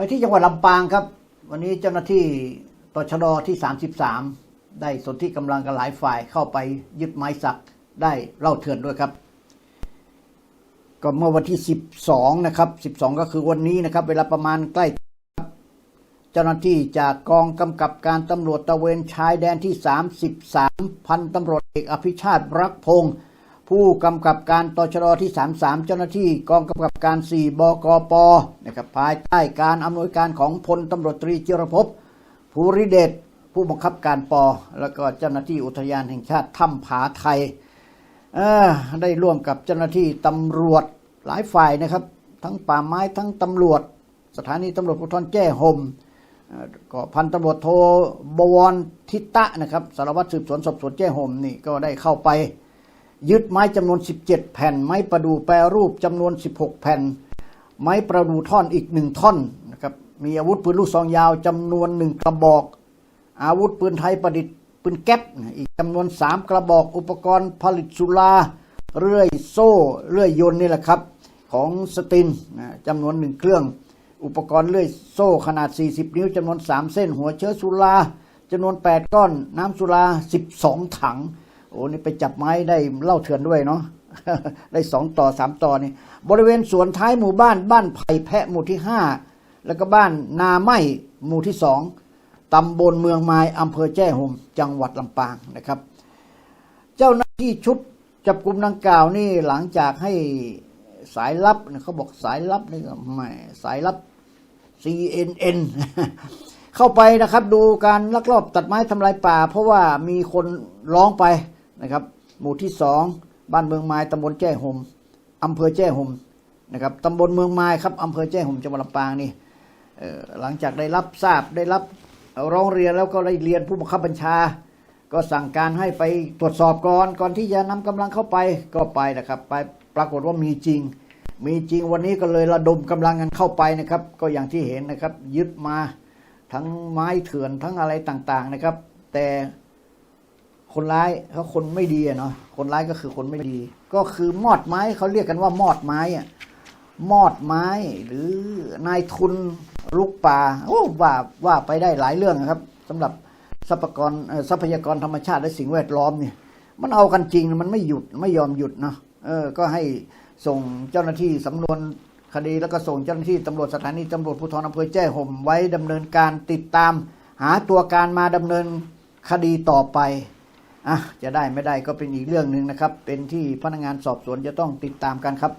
ไปที่จังหวัดลำปางครับ วันนี้เจ้าหน้าที่ตชดที่ 33 ได้สนที่กำลังกันหลายฝ่ายเข้าไปยึดไม้สักได้เล่าเถื่อนด้วยครับก็เมื่อวันที่ 12 นะครับ 12 ก็คือวันนี้นะครับ เวลาประมาณใกล้ เจ้าหน้าที่จากกองกำกับการตำรวจตะเวนชายแดนที่ 33 พันตำรวจเอกอภิชาติรักพงศ์ ผู้กำกับการตชดที่ 33 เจ้าหน้าที่กองกำกับการ 4 บกปนะครับภายใต้การอำนวยการของพลตำรวจตรีจิรภพภูริเดชผู้บังคับการปอ แล้วก็เจ้าหน้าที่อุทยานแห่งชาติถ้ำผาไทยได้ร่วมกับเจ้าหน้าที่ตำรวจหลายฝ่ายนะครับ ทั้งป่าไม้ทั้งตำรวจ สถานีตำรวจภูธรแจ้ห่มก็พันตำรวจโทบวรทิตะนะครับสารวัตรสืบสวนสอบสวนแจ้ห่มนี่ก็ได้เข้าไป ยึดไม้จำนวน 17 แผ่น ไม้ประดู่แปรรูปจำนวน 16 แผ่น ไม้ประดู่ท่อนอีกหนึ่งท่อนนะครับมีอาวุธปืนลูกซองยาวจำนวนหนึ่งกระบอก อาวุธปืนไทยประดิษฐ์ปืนแก๊ปอีกจำนวนสามกระบอกอุปกรณ์ผลิตสุราเรื่อยโซ่เรื่อยยนต์นี่แหละครับของสตินนะจำนวนหนึ่งเครื่อง อุปกรณ์เลื่อยโซ่ขนาด 40 นิ้วจำนวน 3 เส้น หัวเชื้อสุราจำนวน 8 ก้อนน้ำสุรา 12 ถัง โอ้นี่ไปจับไม้ได้เล่าเถื่อนด้วยเนาะได้สองต่อสามต่อนี่บริเวณสวนท้ายหมู่บ้านบ้านไผ่แพะหมู่ที่ห้าแล้วก็บ้านนาไม้หมู่ที่สองตำบลเมืองไม้อำเภอแจ้ห่มจังหวัดลำปางนะครับ เจ้าหน้าที่ชุดจับกลุ่มดังกล่าวนี่หลังจากให้สายลับนะเขาบอกสายลับนี่ก็ไม่สายลับ CNN เข้าไปนะครับ ดูการลักลอบตัดไม้ทำลายป่า เพราะว่ามีคนร้องไป นะครับ หมู่ที่สองบ้านเมืองไม้ตำบลแจ้ห่มอำเภอแจ้ห่มนะครับตำบลเมืองไม้ครับอำเภอแจ้ห่มจังหวัดลำปางนี่หลังจากได้รับทราบได้รับร้องเรียนแล้วก็ได้เรียนผู้บังคับบัญชา ก็สั่งการให้ไปตรวจสอบก่อนก่อนที่จะนำกำลังเข้าไปก็ไปนะครับไปปรากฏว่ามีจริง มีจริงวันนี้ก็เลยระดมกำลังกันเข้าไปนะครับ ก็อย่างที่เห็นนะครับ ยึดมาทั้งไม้เถื่อนทั้งอะไรต่างๆนะครับ แต่ คนร้ายเขาคนไม่ดีอะเนาะคนร้ายก็คือคนไม่ดี ก็คือมอดไม้เขาเรียกกันว่ามอดไม้อะมอดไม้หรือนายทุนลุกป่าโอ้ว่าว่าไปได้หลายเรื่องนะครับสำหรับทรัพยากรทรัพยากรธรรมชาติและสิ่งแวดล้อมเนี่ย มันเอากันจริงมันไม่หยุดไม่ยอมหยุดเนาะเออ ก็ให้ส่งเจ้าหน้าที่สำนวนคดีแล้วก็ส่งเจ้าหน้าที่ตำรวจสถานีตำรวจภูธรอำเภอแจ้ห่มไว้ดำเนินการติดตาม หาตัวการมาดำเนินคดีต่อไป อะจะได้ไม่ได้ก็เป็นอีกเรื่องหนึ่งนะครับ เป็นที่พนักงานสอบสวนจะต้องติดตามกันครับ